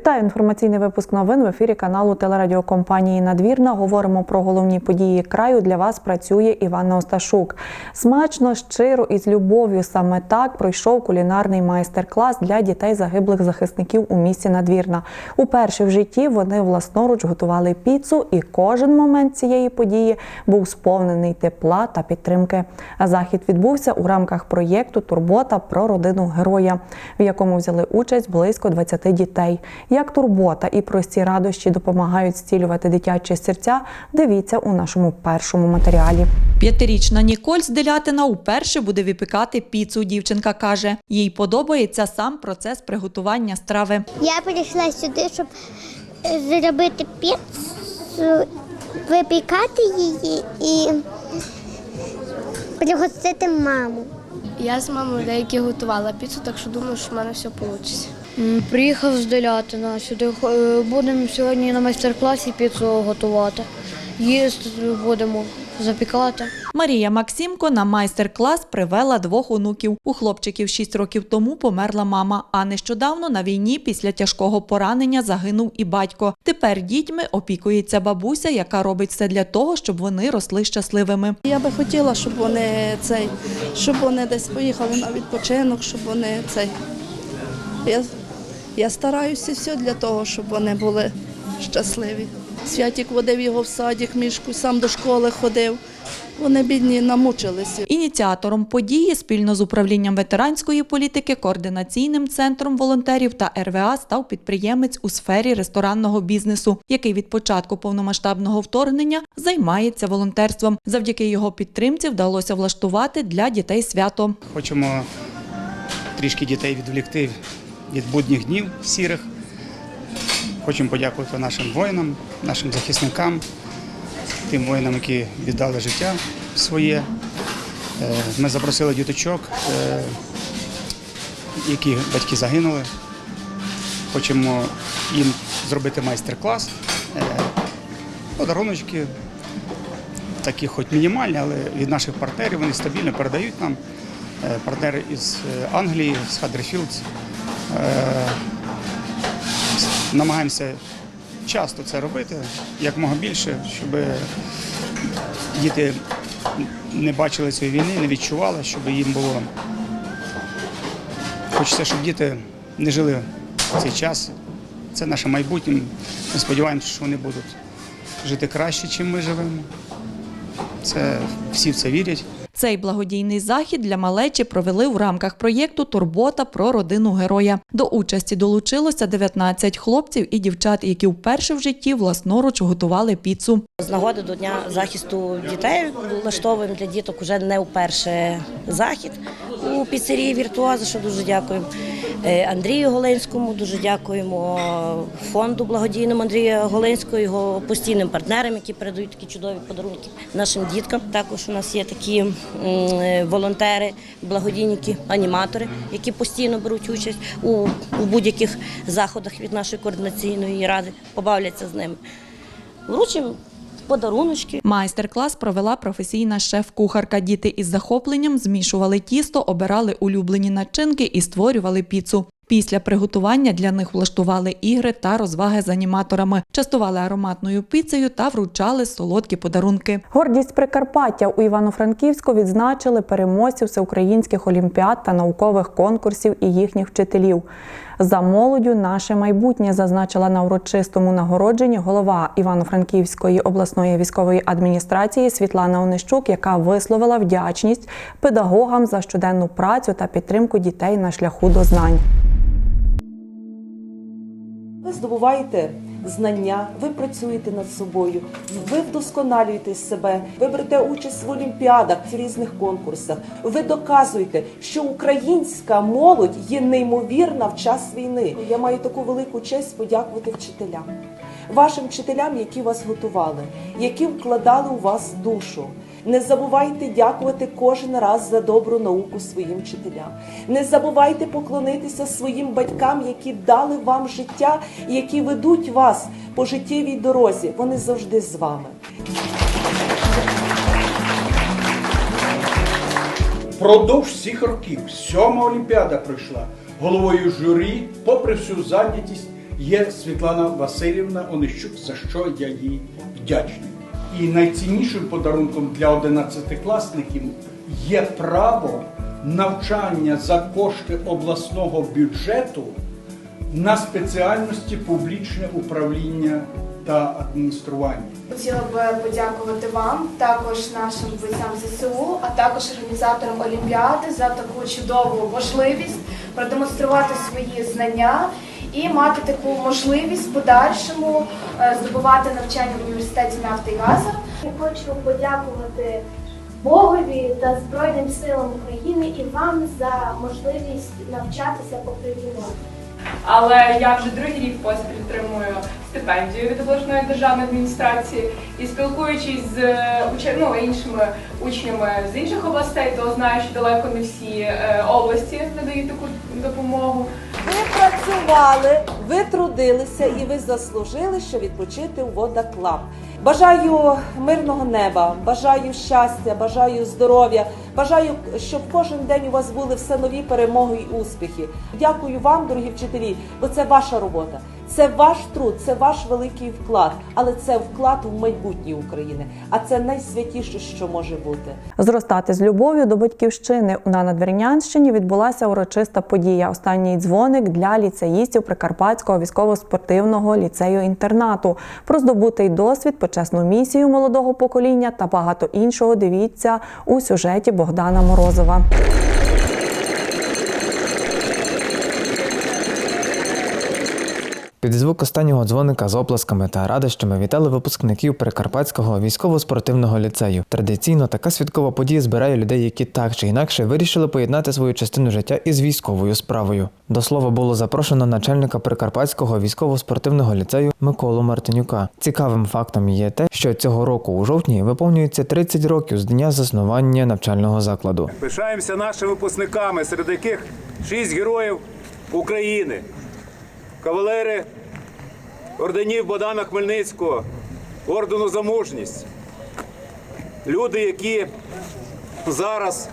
Вітаю інформаційний випуск новин в ефірі каналу телерадіокомпанії Надвірна. Говоримо про головні події краю. Для вас працює Іванна Осташук. Смачно, щиро і з любов'ю. Саме так пройшов кулінарний майстер-клас для дітей загиблих захисників у місті Надвірна. Уперше в житті вони власноруч готували піцу, і кожен момент цієї події був сповнений тепла та підтримки. Захід відбувся у рамках проєкту Турбота про родину героя, в якому взяли участь близько 20 дітей. Як турбота і прості радощі допомагають зцілювати дитячі серця, дивіться у нашому першому матеріалі. П'ятирічна Ніколь з Делятина уперше буде випікати піцу. Дівчинка каже, їй подобається сам процес приготування страви. Я прийшла сюди, щоб зробити піцу, випікати її і пригостити маму. Я з мамою деякі готувала піцу, так що думаю, що в мене все вийде. Приїхав з Делятина. Сюди е, будемо сьогодні на майстер-класі піцу готувати. Їсти будемо запікати. Марія Максимко на майстер-клас привела двох онуків. У хлопчиків 6 років тому померла мама, а нещодавно на війні після тяжкого поранення загинув і батько. Тепер дітьми опікується бабуся, яка робить все для того, щоб вони росли щасливими. Я би хотіла, щоб вони цей, щоб вони десь поїхали на відпочинок, щоб вони цей. Я, я стараюся все для того, щоб вони були щасливі. Святік водив його в садик, мішку, сам до школи ходив. Вони бідні намучилися. Ініціатором події спільно з управлінням ветеранської політики, координаційним центром волонтерів та РВА став підприємець у сфері ресторанного бізнесу, який від початку повномасштабного вторгнення займається волонтерством. Завдяки його підтримці вдалося влаштувати для дітей свято. Хочемо трішки дітей відволікти від будніх днів сірих. Хочемо подякувати нашим воїнам, нашим захисникам, тим воїнам, які віддали життя своє. Е, Ми запросили діточок, е, які батьки загинули. Хочемо їм зробити майстер-клас, е, подаруночки, такі хоч мінімальні, але від наших партнерів вони стабільно передають нам. Партнери із Англії, з Хаддерфілдс. Е, Намагаємося часто це робити, якмога більше, щоб діти не бачили цієї війни, не відчували, щоб їм було. Хочеться, щоб діти не жили в цей час. Це наше майбутнє. Ми сподіваємося, що вони будуть жити краще, ніж ми живемо. Це всі в це вірять. Цей благодійний захід для малечі провели в рамках проєкту Турбота про родину героя. До участі долучилося 19 хлопців і дівчат, які вперше в житті власноруч готували піцу. З нагоди до Дня захисту дітей влаштовуємо для діток уже не вперше захід у піцерії Віртуоза, що дуже дякуємо. Е, Андрію Голенському дуже дякуємо фонду благодійному Андрія Голенського, його постійним партнерам, які передають такі чудові подарунки нашим діткам. Також у нас є такі волонтери, благодійники, аніматори, які постійно беруть участь у, будь-яких заходах від нашої координаційної ради, побавляться з ними. Вручимо подаруночки. Майстер-клас провела професійна шеф-кухарка. Діти із захопленням змішували тісто, обирали улюблені начинки і створювали піцу. Після приготування для них влаштували ігри та розваги з аніматорами, частували ароматною піцею та вручали солодкі подарунки. Гордість Прикарпаття у Івано-Франківську відзначили переможців всеукраїнських олімпіад та наукових конкурсів і їхніх вчителів. За молоддю наше майбутнє зазначила на урочистому нагородженні голова Івано-Франківської обласної військової адміністрації Світлана Онищук, яка висловила вдячність педагогам за щоденну працю та підтримку дітей на шляху до знань. Ви здобуваєте знання, ви працюєте над собою, ви вдосконалюєте себе, ви берете участь в олімпіадах, в різних конкурсах. Ви доказуєте, що українська молодь є неймовірна в час війни. Я маю таку велику честь подякувати вчителям, вашим вчителям, які вас готували, які вкладали у вас душу. Не забувайте дякувати кожен раз за добру науку своїм вчителям. Не забувайте поклонитися своїм батькам, які дали вам життя які ведуть вас по життєвій дорозі. Вони завжди з вами. Продовж всіх років сьома олімпіада пройшла головою журі, попри всю зайнятість, є Світлана Васильівна Онищук, за що я їй вдячний. І найціннішим подарунком для 11-класників є право навчання за кошти обласного бюджету на спеціальності публічне управління та адміністрування. Хотіла би подякувати вам, також нашим бійцям ЗСУ, а також організаторам Олімпіади за таку чудову можливість продемонструвати свої знання і мати таку можливість в подальшому е, здобувати навчання в університеті нафти і газу. Я хочу подякувати Богові та Збройним силам України і вам за можливість навчатися попри війну. Але я вже другий рік поспіль отримую стипендію від обласної державної адміністрації і спілкуючись з е, ну, іншими учнями з інших областей, то знаю, що далеко не всі е, області надають таку допомогу. Ви працювали, ви трудилися і ви заслужили, що відпочити у Вода Клаб. Бажаю мирного неба, бажаю щастя, бажаю здоров'я, бажаю, щоб кожен день у вас були все нові перемоги і успіхи. Дякую вам, дорогі вчителі, бо це ваша робота, це ваш труд, це ваш великий вклад, але це вклад в майбутнє України. А це найсвятіше, що може бути. Зростати з любов'ю до батьківщини на Надвірнянщині відбулася урочиста подія. Останній дзвоник для ліцеїстів Прикарпатського військово-спортивного ліцею-інтернату. Про здобутий досвід, почесну місію молодого покоління та багато іншого дивіться у сюжеті Богдана Морозова. Під звук останнього дзвоника з оплесками та радощами вітали випускників Прикарпатського військово-спортивного ліцею. Традиційно така святкова подія збирає людей, які так чи інакше вирішили поєднати свою частину життя із військовою справою. До слова було запрошено начальника Прикарпатського військово-спортивного ліцею Миколу Мартинюка. Цікавим фактом є те, що цього року у жовтні виповнюється 30 років з дня заснування навчального закладу. Пишаємося нашими випускниками, серед яких шість героїв України, кавалери орденів Богдана Хмельницького, ордену за мужність. Люди, які зараз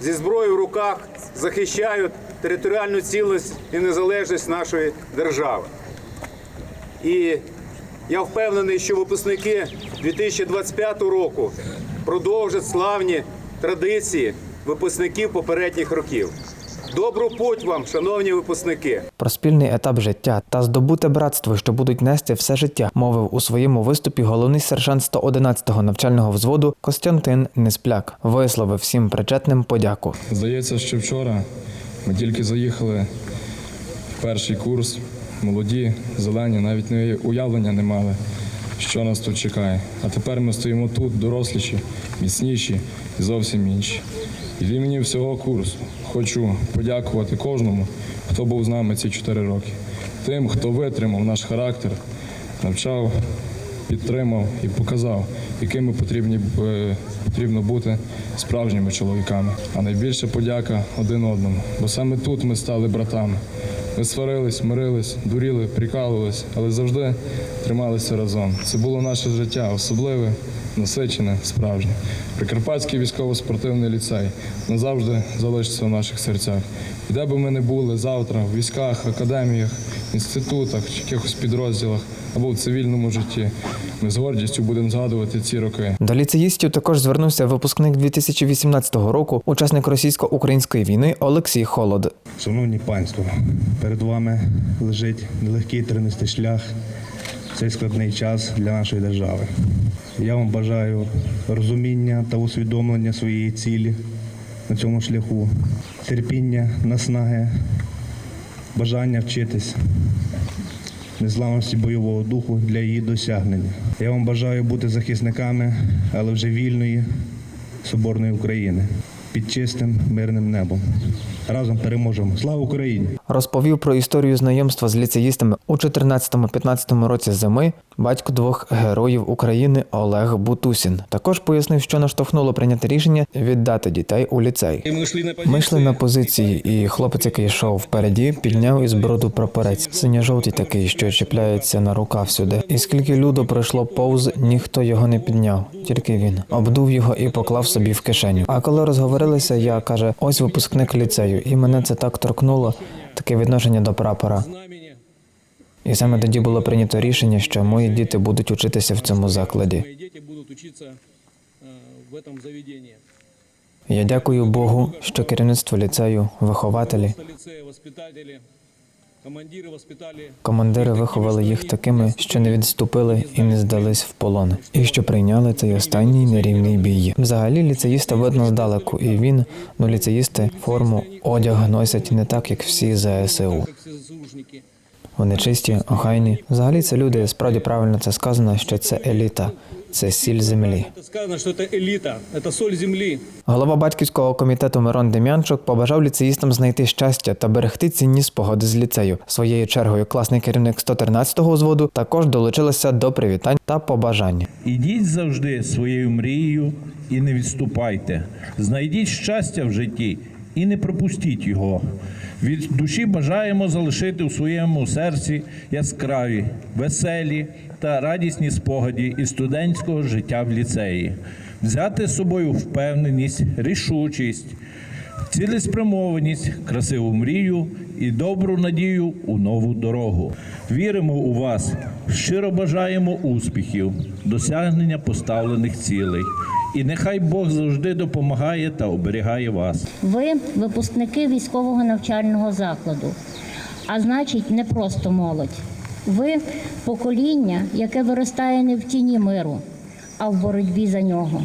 зі зброєю в руках захищають територіальну цілість і незалежність нашої держави. І я впевнений, що випускники 2025 року продовжать славні традиції випускників попередніх років. Добру путь вам, шановні випускники! Про спільний етап життя та здобуте братство, що будуть нести все життя, мовив у своєму виступі головний сержант 111-го навчального взводу Костянтин Неспляк. Висловив всім причетним подяку. Здається, що вчора ми тільки заїхали в перший курс, молоді, зелені, навіть не уявлення не мали, що нас тут чекає. А тепер ми стоїмо тут, доросліші, міцніші і зовсім інші. І в імені всього курсу хочу подякувати кожному, хто був з нами ці чотири роки. Тим, хто витримав наш характер, навчав, підтримав і показав, якими потрібні, е, потрібно бути справжніми чоловіками. А найбільша подяка один одному. Бо саме тут ми стали братами. Ми сварились, мирились, дуріли, прикалувались, але завжди трималися разом. Це було наше життя, особливе, насичене, справжнє. Прикарпатський військово-спортивний ліцей назавжди залишиться в наших серцях. І де би ми не були завтра, в військах, академіях, інститутах, чи якихось підрозділах або в цивільному житті, ми з гордістю будемо згадувати ці роки. До ліцеїстів також звернувся випускник 2018 року, учасник російсько-української війни Олексій Холод. Шановні панство, перед вами лежить нелегкий тернистий шлях цей складний час для нашої держави. Я вам бажаю розуміння та усвідомлення своєї цілі на цьому шляху, терпіння, наснаги, бажання вчитись, незламності бойового духу для її досягнення. Я вам бажаю бути захисниками, але вже вільної, соборної України під чистим мирним небом. Разом переможемо. Слава Україні! Розповів про історію знайомства з ліцеїстами у 14-15 році зими батько двох героїв України Олег Бутусін. Також пояснив, що наштовхнуло прийняти рішення віддати дітей у ліцей. Ми йшли на позиції, і хлопець, який йшов впереді, підняв із броду прапорець. Синьо-жовтий такий, що чіпляється на рукав сюди. І скільки люду пройшло повз, ніхто його не підняв, тільки він обдув його і поклав собі в кишеню. А коли розговорилися, я каже: ось випускник ліцею, і мене це так торкнуло, таке відношення до прапора. І саме тоді було прийнято рішення, що мої діти будуть учитися в цьому закладі. Заведении. Я дякую Богу, що керівництво ліцею, вихователі, командири виховали їх такими, що не відступили і не здались в полон, і що прийняли цей останній нерівний бій. Взагалі ліцеїста видно здалеку, і він, ну ліцеїсти, форму, одяг носять не так, як всі ЗСУ. Вони чисті, охайні. Взагалі це люди, справді правильно це сказано, що це еліта, це сіль землі. Это сказано, что это элита, это соль земли. Голова батьківського комітету Мирон Дем'янчук побажав ліцеїстам знайти щастя та берегти цінні спогади з ліцею. Своєю чергою класний керівник 113-го зводу також долучилася до привітань та побажань. Ідіть завжди своєю мрією і не відступайте. Знайдіть щастя в житті і не пропустіть його. Від душі бажаємо залишити у своєму серці яскраві, веселі та радісні спогаді із студентського життя в ліцеї, взяти з собою впевненість, рішучість, цілеспрямованість, красиву мрію і добру надію у нову дорогу. Віримо у вас, щиро бажаємо успіхів, досягнення поставлених цілей. І нехай Бог завжди допомагає та оберігає вас. Ви випускники військового навчального закладу, а значить, не просто молодь. Ви покоління, яке виростає не в тіні миру, а в боротьбі за нього.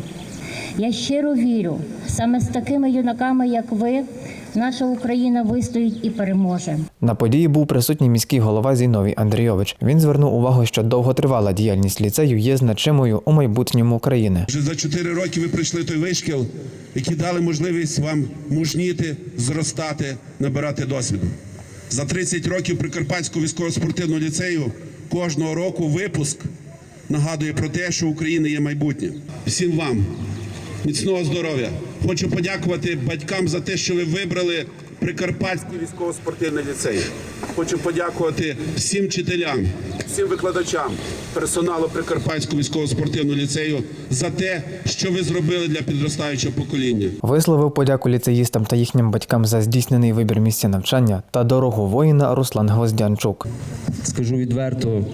Я щиро вірю, саме з такими юнаками, як ви, наша Україна вистоїть і переможе. На події був присутній міський голова Зіновій Андрійович. Він звернув увагу, що довготривала діяльність ліцею є значимою у майбутньому України. Вже за 4 роки ви пройшли той вишкіл, який дали можливість вам мужніти, зростати, набирати досвіду. За 30 років Прикарпатського військово-спортивного ліцею кожного року випуск нагадує про те, що Україна є майбутнє. Всім вам міцного здоров'я. Хочу подякувати батькам за те, що ви вибрали Прикарпатський військово-спортивний ліцей. Хочу подякувати всім вчителям, всім викладачам, персоналу Прикарпатського військово-спортивного ліцею за те, що ви зробили для підростаючого покоління. Висловив подяку ліцеїстам та їхнім батькам за здійснений вибір місця навчання та дорогу воїна Руслан Гвоздянчук. Скажу відверто,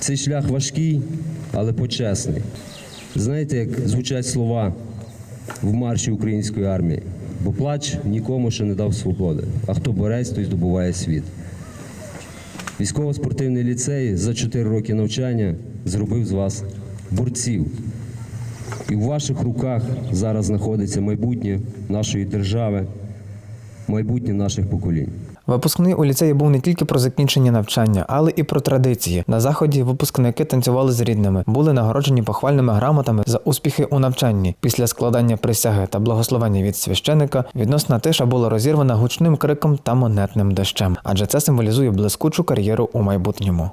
цей шлях важкий, але почесний. Знаєте, як звучать слова в марші української армії, бо плач нікому ще не дав свободи, а хто борець, той здобуває світ. Військово-спортивний ліцей за 4 роки навчання зробив з вас борців. І в ваших руках зараз знаходиться майбутнє нашої держави, майбутнє наших поколінь. Випускний у ліцеї був не тільки про закінчення навчання, але і про традиції. На заході випускники танцювали з рідними, були нагороджені похвальними грамотами за успіхи у навчанні. Після складання присяги та благословення від священика відносна тиша була розірвана гучним криком та монетним дощем, адже це символізує блискучу кар'єру у майбутньому.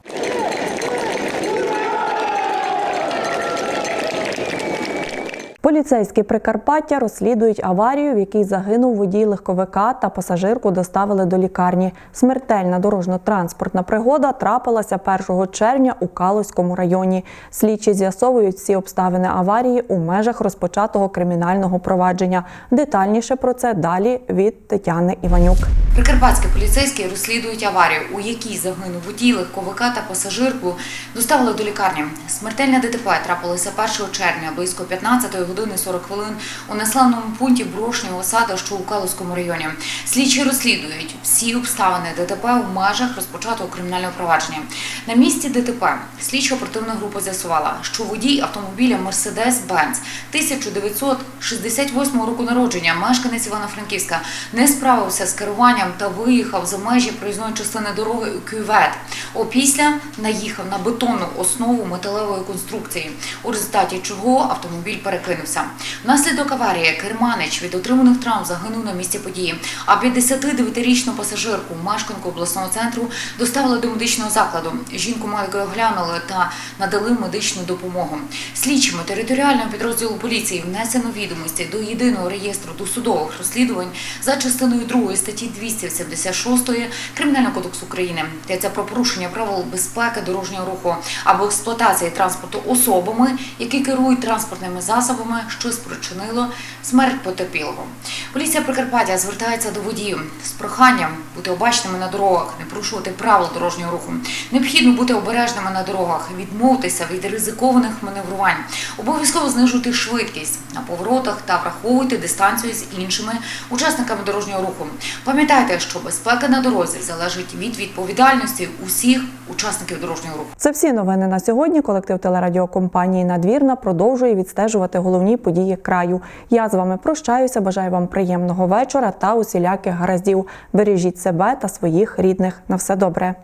Поліцейські Прикарпаття розслідують аварію, в якій загинув водій легковика та пасажирку доставили до лікарні. Смертельна дорожньо-транспортна пригода трапилася 1 червня у Калузькому районі. Слідчі з'ясовують всі обставини аварії у межах розпочатого кримінального провадження. Детальніше про це далі від Тетяни Іванюк. Прикарпатські поліцейські розслідують аварію, у якій загинув водій легковика та пасажирку. Доставили до лікарні. Смертельне ДТП трапилося 1 червня близько 15 години 40 хвилин у населеному пункті Брошнього сада, що у Калузькому районі. Слідчі розслідують всі обставини ДТП у межах розпочатого кримінального провадження. На місці ДТП слідчо-оперативна група з'ясувала, що водій автомобіля Мерседес-Бенц 1968 року народження, мешканець Івано-Франківська, не справився з керуванням та виїхав за межі проїзної частини дороги у кювет. Опісля наїхав на бетонну основу металевої конструкції, у результаті чого автомобіль перекинувся. Внаслідок аварії керманич від отриманих травм загинув на місці події, а 59-річну пасажирку, мешканку обласного центру, доставили до медичного закладу. Жінку медики оглянули та надали медичну допомогу. Слідчими територіального підрозділу поліції внесено відомості до єдиного реєстру досудових розслідувань за частиною 2 статті 276 Кримінального кодексу України. Йдеться про порушення правил безпеки дорожнього руху або експлуатації транспорту особами, які керують транспортними засобами жертвами, що спричинило смерть потерпілого. Поліція Прикарпаття звертається до водіїв з проханням бути обачними на дорогах, не порушувати правил дорожнього руху. Необхідно бути обережними на дорогах, відмовитися від ризикованих маневрувань, обов'язково знижувати швидкість на поворотах та враховуйте дистанцію з іншими учасниками дорожнього руху. Пам'ятайте, що безпека на дорозі залежить від відповідальності усіх учасників дорожнього руху. Це всі новини на сьогодні. Колектив телерадіокомпанії Надвірна продовжує відстежувати головні події краю. Я з вами прощаюся. Бажаю вам приємного вечора та усіляких гараздів. Бережіть себе та своїх рідних. На все добре.